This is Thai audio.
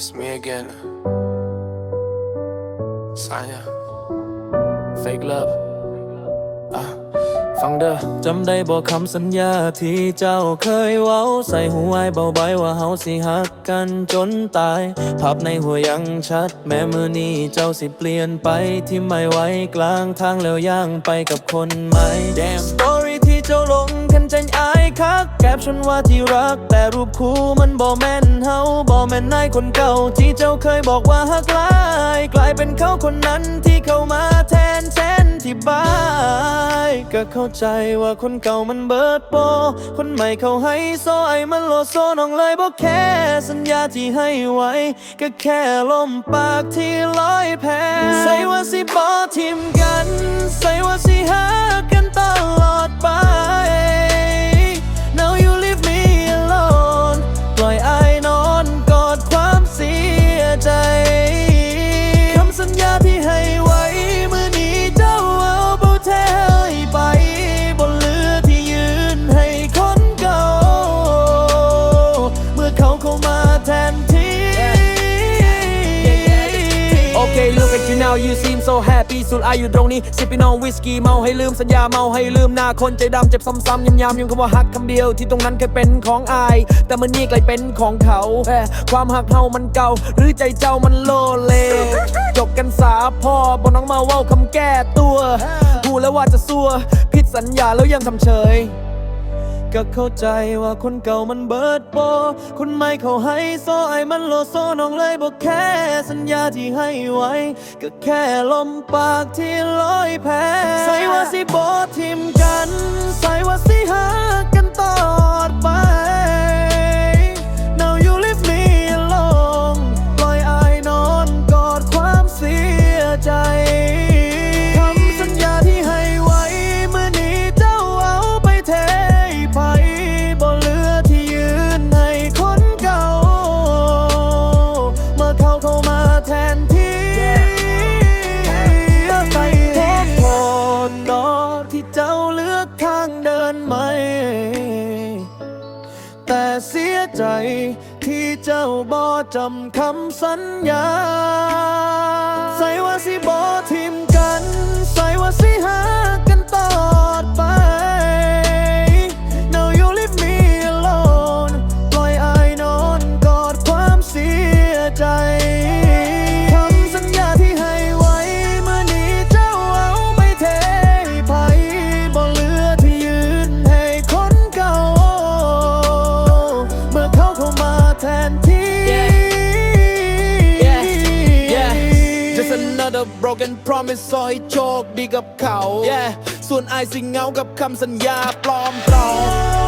It's me again. Sanya. Fake love. ฟังเด้อจำได้บอกคำสัญญาที่เจ้าเคยเว้า ใส่หูไว้เบาใบว่าเฮาสิหักกันจนตาย ภาพในหัวยังชัด แม้มือนี้เจ้าสิเปลี่ยนไปที่ไม่ไหวกลางทางแล้วย่างไปกับคนใหม่ Damn story ที่เจ้าลง ใจอายคักแคปชั่นว่าที่รัก แต่รูปคู่มันบ่แม่นเฮาบ่แม่นนายคนเก่า ที่เจ้าเคยบอกว่าหักลาย กลายเป็นเขาคนนั้นที่เข้ามาแทนแทนที่บายก็เข้าใจว่าคนเก่ามันเบิดโป คนใหม่เขาให้โซไอมันโลโซน้องเลยบอกแค่สัญญาที่ให้ไว้ ก็แค่ลมปากที่ลอยแพใส่ว่าสิบอทิมกัน ใส่ว่าสิหากันตลอดไป Okay look at you now you seem so happy สุดอาอยู่ตรงนี้ sipping on whiskey เมาให้ลืมสัญญาเมาให้ลืมหน้าคนใจดำเจ็บซ้ำๆย้ำๆยังคำว่าฮักคำเดียวที่ตรงนั้นเคยเป็นของอาย แต่มันนี่กลายเป็นของเขาความหักเฮามันเก่า หรือใจเจ้ามันโลเล จบกันสาพอบอกน้องมาเว่าคำแก้ตัวพูดแล้วว่าจะซัวผิดสัญญาแล้วยังทำเฉย ก็เข้าใจว่าคนเก่ามันเบิดโป คนใหม่เขาให้โซไอ้มันโลโซน้องเลยบอกแค่สัญญาที่ให้ไว้ ก็แค่ลมปากที่ลอยแพใส่ว่าสิบอทิมกัน ใส่ว่าสิหา แต่เสียใจที่เจ้าบ่จำคำสัญญา another broken promise ซอยโชคดีกับเขา Yeah ส่วนไอายสิเหงากับคำสัญญาปลอมปลอม